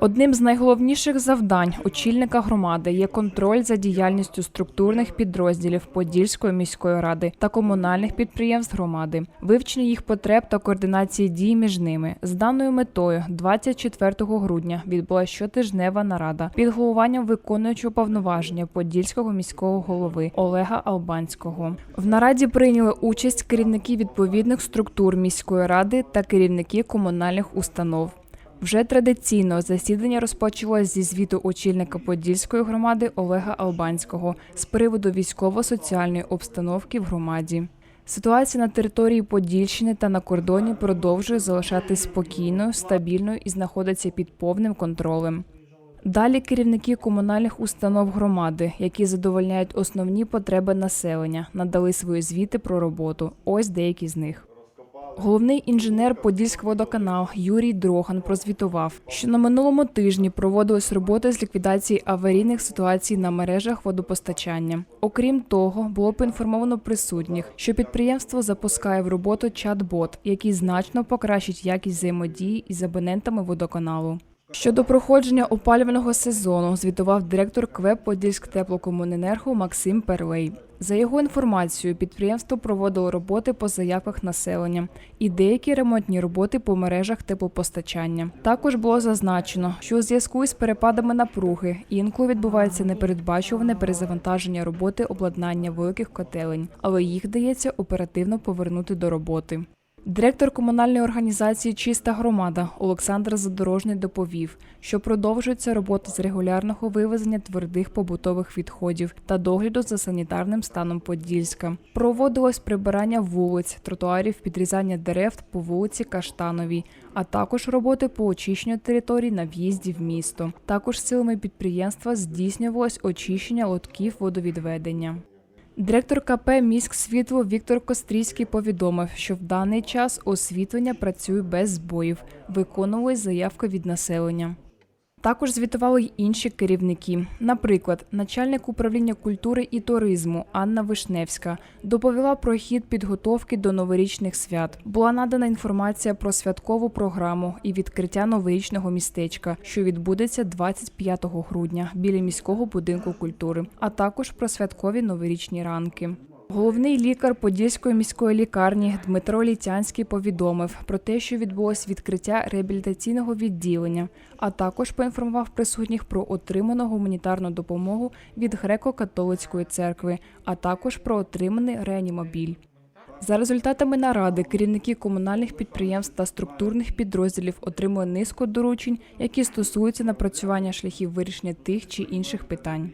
Одним з найголовніших завдань очільника громади є контроль за діяльністю структурних підрозділів Подільської міської ради та комунальних підприємств громади, вивчення їх потреб та координації дій між ними. З даною метою 24 грудня відбулася щотижнева нарада під головуванням виконуючого повноваження Подільського міського голови Олега Албанського. В нараді прийняли участь керівники відповідних структур міської ради та керівники комунальних установ. Вже традиційно засідання розпочалось зі звіту очільника Подільської громади Олега Албанського з приводу військово-соціальної обстановки в громаді. Ситуація на території Подільщини та на кордоні продовжує залишатись спокійною, стабільною і знаходиться під повним контролем. Далі керівники комунальних установ громади, які задовольняють основні потреби населення, надали свої звіти про роботу. Ось деякі з них. Головний інженер Подільськводоканал Юрій Дроган прозвітував, що на минулому тижні проводились роботи з ліквідації аварійних ситуацій на мережах водопостачання. Окрім того, було поінформовано присутніх, що підприємство запускає в роботу чат-бот, який значно покращить якість взаємодії із абонентами водоканалу. Щодо проходження опалювального сезону, звітував директор КВЕП Подільськтеплокомуненерго Максим Перлей. За його інформацією, підприємство проводило роботи по заявках населення і деякі ремонтні роботи по мережах теплопостачання. Також було зазначено, що у зв'язку із перепадами напруги інколи відбувається непередбачуване перезавантаження роботи обладнання великих котелень, але їх вдається оперативно повернути до роботи. Директор комунальної організації Чиста громада Олександр Задорожний доповів, що продовжується робота з регулярного вивезення твердих побутових відходів та догляду за санітарним станом Подільська. Проводилось прибирання вулиць, тротуарів, підрізання дерев по вулиці Каштановій, а також роботи по очищенню територій на в'їзді в місто. Також силами підприємства здійснювалось очищення лотків водовідведення. Директор КП «Міськ світло Віктор Кострійський повідомив, що в даний час освітлення працює без збоїв, виконувалась заявка від населення. Також звітували й інші керівники. Наприклад, начальник управління культури і туризму Анна Вишневська доповіла про хід підготовки до новорічних свят. Була надана інформація про святкову програму і відкриття новорічного містечка, що відбудеться 25 грудня біля міського будинку культури, а також про святкові новорічні ранки. Головний лікар Подільської міської лікарні Дмитро Літянський повідомив про те, що відбулось відкриття реабілітаційного відділення, а також поінформував присутніх про отриману гуманітарну допомогу від греко-католицької церкви, а також про отриманий реанімобіль. За результатами наради керівники комунальних підприємств та структурних підрозділів отримали низку доручень, які стосуються напрацювання шляхів вирішення тих чи інших питань.